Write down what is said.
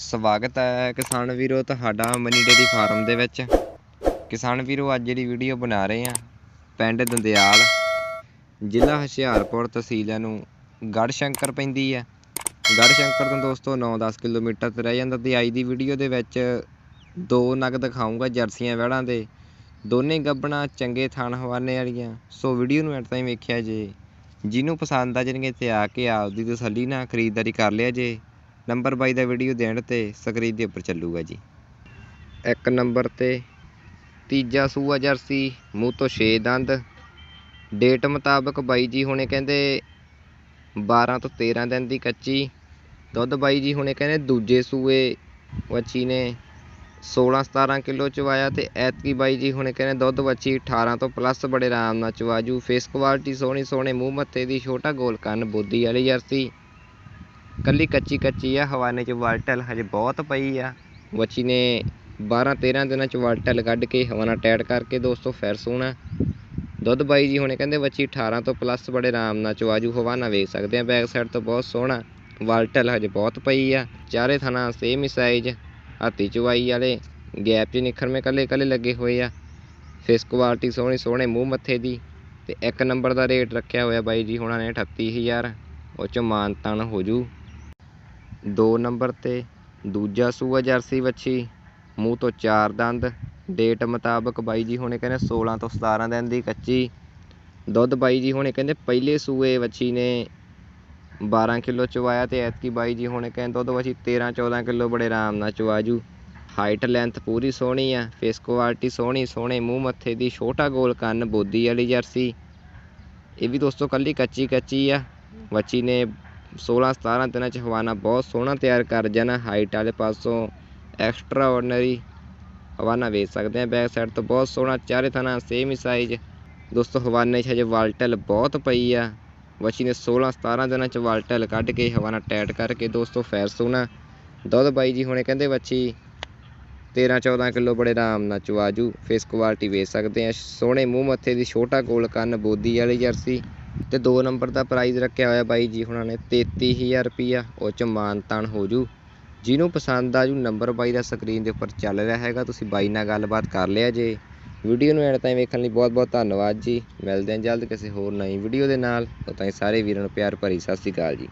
ਸਵਾਗਤ ਹੈ ਕਿਸਾਨ ਵੀਰੋ ਤੁਹਾਡਾ ਮਨੀ ਡੇਰੀ ਫਾਰਮ ਦੇ ਵਿੱਚ। ਕਿਸਾਨ ਵੀਰੋ, ਅੱਜ ਜਿਹੜੀ ਵੀਡੀਓ ਬਣਾ ਰਹੇ ਆ ਪਿੰਡ ਦੰਦਿਆਲ, ਜ਼ਿਲ੍ਹਾ ਹੁਸ਼ਿਆਰਪੁਰ ਤਹਿਸੀਲ ਨੂੰ ਗੜ੍ਹ ਸ਼ੰਕਰ ਪੈਂਦੀ ਹੈ। ਗੜ੍ਹ ਸ਼ੰਕਰ ਤੋਂ ਦੋਸਤੋ 9-10 ਕਿਲੋਮੀਟਰ ਤੇ ਰਹਿ ਜਾਂਦਾ ਤੇ ਅੱਜ ਦੀ ਵੀਡੀਓ ਦੇ ਵਿੱਚ ਦੋ ਨਗ ਦਿਖਾਉਂਗਾ ਜਰਸੀਆਂ ਵਹਿੜਾਂ ਦੇ। ਦੋਨੇ ਗੱਬਣਾ ਚੰਗੇ ਥਣ ਹਵਾਨੇ ਵਾਲੀਆਂ। ਸੋ ਵੀਡੀਓ ਨੂੰ ਐਂਡ ਤਾਈਂ ਵੇਖਿਆ ਜੇ। ਜਿਹਨੂੰ ਪਸੰਦ ਆ ਜਾਣਗੇ ਤੇ ਆ ਕੇ ਆਪਦੀ ਤਸੱਲੀ ਨਾਲ ਖਰੀਦਦਾਰੀ ਕਰ ਲਿਆ ਜੇ। ਨੰਬਰ ਬਾਈ ਦਾ ਵੀਡੀਓ ਦੇਣ ਤੇ ਸਕਰੀਨ ਦੇ ਉੱਪਰ ਚੱਲੂਗਾ ਜੀ। ਇੱਕ ਨੰਬਰ ਤੇ ਤੀਜਾ ਸੂਆ ਜਰਸੀ, ਮੂੰਹ ਤੋਂ 6 ਦੰਦ। ਡੇਟ ਮੁਤਾਬਕ ਬਾਈ ਜੀ ਹੁਣੇ ਕਹਿੰਦੇ 12 ਤੋਂ 13 ਦਿਨ ਦੀ ਕੱਚੀ। ਦੁੱਧ ਬਾਈ ਜੀ ਹੁਣੇ ਕਹਿੰਦੇ ਦੂਜੇ ਸੂਏ ਵੱਛੀ ਨੇ 16 17 ਕਿਲੋ ਚਵਾਇਆ ਤੇ ਐਤਕੀ ਬਾਈ ਜੀ ਹੁਣੇ ਕਹਿੰਦੇ ਦੁੱਧ ਵੱਛੀ 18 ਤੋਂ ਪਲੱਸ ਬੜੇ ਆਰਾਮ ਨਾਲ ਚਵਾਜੂ। ਫੇਸ ਕੁਆਲਿਟੀ ਸੋਹਣੀ ਸੋਹਣੇ ਮੂੰਹ ਮੱਥੇ ਦੀ ਛੋਟਾ ਗੋਲ ਕੰਨ, ਬੋਦੀ ਵਾਲੀ ਜਰਸੀ। ਕੱਲੀ ਕੱਚੀ ਕੱਚੀ ਆ, ਹਵਾਨੇ ਚ ਵਾਲਟਲ ਹਜੇ ਬਹੁਤ ਪਈ ਆ। ਵੱਛੀ ਨੇ 12 13 ਦਿਨਾਂ ਚ ਵਾਲਟਲ ਕੱਢ ਕੇ ਹਵਾਨਾ ਟੈਟ ਕਰਕੇ ਦੋਸਤੋ ਫਿਰ ਸੋਹਣਾ ਦੁੱਧ ਬਾਈ ਜੀ ਹੁਣੇ ਕਹਿੰਦੇ ਵੱਛੀ 18 ਤੋਂ ਪਲੱਸ ਬੜੇ ਆਰਾਮ ਨਾਲ ਚਵਾਜੂ ਹਵਾਨਾ ਵੇਖ ਸਕਦੇ ਆ ਬੈਕ ਸਾਈਡ ਤੋਂ ਬਹੁਤ ਸੋਹਣਾ। ਵਾਲਟਲ ਹਜੇ ਬਹੁਤ ਪਈ ਆ, ਚਾਰੇ ਥਣਾ ਸੇਮ ਹੀ ਸਾਈਜ਼ ਹਾਥੀ ਚਵਾਈ ਵਾਲੇ, ਗੈਪ 'ਚ ਨਿਖਰਵੇਂ ਕੱਲੇ ਕੱਲੇ ਲੱਗੇ ਹੋਏ ਆ। ਫੇਸ ਕੁਆਲਿਟੀ ਸੋਹਣੀ ਸੋਹਣੇ ਮੂੰਹ ਮੱਥੇ ਦੀ ਤੇ ਇੱਕ ਨੰਬਰ ਦਾ ਰੇਟ ਰੱਖਿਆ ਹੋਇਆ ਬਾਈ ਜੀ ਹੁਣਾਂ ਨੇ 38000 ਉਹ ਚ ਮਾਨ ਹੋ ਜੂ। ਦੋ ਨੰਬਰ ਤੇ, ਦੂਜਾ ਸੂਆ ਜਰਸੀ ਵੱਛੀ, ਮੂੰਹ ਤੋਂ ਚਾਰ ਦੰਦ। ਡੇਟ ਮੁਤਾਬਕ ਬਾਈ ਜੀ ਹੁਣੇ ਕਹਿੰਦੇ 16 ਤੋਂ 17 ਦਿਨ ਦੀ ਕੱਚੀ। ਦੁੱਧ ਬਾਈ ਜੀ ਹੁਣੇ ਕਹਿੰਦੇ ਪਹਿਲੇ ਸੂਏ ਵੱਛੀ ਨੇ 12 ਕਿਲੋ ਚਵਾਇਆ ਤੇ ਐਤਕੀ ਬਾਈ ਜੀ ਹੁਣੇ ਕਹਿੰਦੇ ਦੁੱਧ ਵੱਛੀ 13 14 ਕਿਲੋ ਬੜੇ ਆਰਾਮ ਨਾਲ ਚਵਾਜੂ ਹਾਈਟ ਲੈਂਥ ਪੂਰੀ ਸੋਹਣੀ ਆ ਫੇਸ ਕੁਆਲਿਟੀ ਸੋਹਣੀ, ਸੋਹਣੇ ਮੂੰਹ ਮੱਥੇ ਦੀ, ਛੋਟਾ ਗੋਲ ਕੰਨ, ਬੋਦੀ ਵਾਲੀ ਜਰਸੀ। ਇਹ ਵੀ ਦੋਸਤੋ ਕੱਲੀ ਕੱਚੀ ਕੱਚੀ ਆ। ਵੱਛੀ ਨੇ 16 17 ਦਿਨਾਂ ਚ ਹਵਾਨਾ ਬਹੁਤ ਸੋਹਣਾ ਤਿਆਰ ਕਰ ਜਾਣਾ ਹਾਈਟ ਵਾਲੇ ਪਾਸੋਂ ਐਕਸਟਰਾ ਆਰਡੀਨਰੀ ਹਵਾਨਾ ਵੇਚ ਸਕਦੇ ਹਾਂ ਬੈਕ ਸਾਈਡ ਤੋਂ ਬਹੁਤ ਸੋਹਣਾ ਚਾਰੇ ਥਾਣਾ ਸੇਮ ਹੀ ਸਾਈਜ਼ ਦੋਸਤੋ, ਹਵਾਨੇ 'ਚ ਹਜੇ ਵਾਲਟਲ ਬਹੁਤ ਪਈ ਆ। ਵੱਛੀ ਨੇ 16 17 ਦਿਨਾਂ ਚ ਵਾਲਟਲ ਕੱਢ ਕੇ ਹਵਾਨਾ ਟੈਟ ਕਰਕੇ ਦੋਸਤੋ ਫੈਰ ਸੋਹਣਾ। ਦੁੱਧ ਬਾਈ ਜੀ ਹੁਣੇ ਕਹਿੰਦੇ ਵੱਛੀ 13 14 ਕਿਲੋ ਬੜੇ ਆਰਾਮ ਨਾਲ ਚਵਾਜੂ ਫੇਸ ਕੁਆਲਿਟੀ ਵੇਚ ਸਕਦੇ ਆ ਸੋਹਣੇ ਮੂੰਹ ਮੱਥੇ ਦੀ ਛੋਟਾ ਗੋਲ ਕੰਨ, ਬੋਦੀ ਵਾਲੀ ਜਰਸੀ। ਅਤੇ ਦੋ ਨੰਬਰ ਦਾ ਪ੍ਰਾਈਜ਼ ਰੱਖਿਆ ਹੋਇਆ ਬਾਈ ਜੀ ਹੁਣਾਂ ਨੇ, ਤੇਤੀ ਹਜ਼ਾਰ ਰੁਪਈਆ, ਉਹ ਚ ਮਾਨ ਤਾਨ ਹੋ ਜੂ। ਜਿਹਨੂੰ ਪਸੰਦ ਆ ਜੂ, ਨੰਬਰ ਬਾਈ ਦਾ ਸਕਰੀਨ ਦੇ ਉੱਪਰ ਚੱਲ ਰਿਹਾ ਹੈਗਾ, ਤੁਸੀਂ ਬਾਈ ਨਾਲ ਗੱਲਬਾਤ ਕਰ ਲਿਆ ਜੇ। ਵੀਡੀਓ ਨੂੰ ਐਂਡ ਤਾਈਂ ਵੇਖਣ ਲਈ ਬਹੁਤ ਬਹੁਤ ਧੰਨਵਾਦ ਜੀ। ਮਿਲਦੇ ਹਾਂ ਜਲਦ ਕਿਸੇ ਹੋਰ ਨਵੀਂ ਵੀਡੀਓ ਦੇ ਨਾਲ। ਤਾਂ ਤਾਈਂ ਸਾਰੇ ਵੀਰਾਂ ਨੂੰ ਪਿਆਰ ਭਰੀ ਸਤਿ ਸ਼੍ਰੀ ਅਕਾਲ ਜੀ।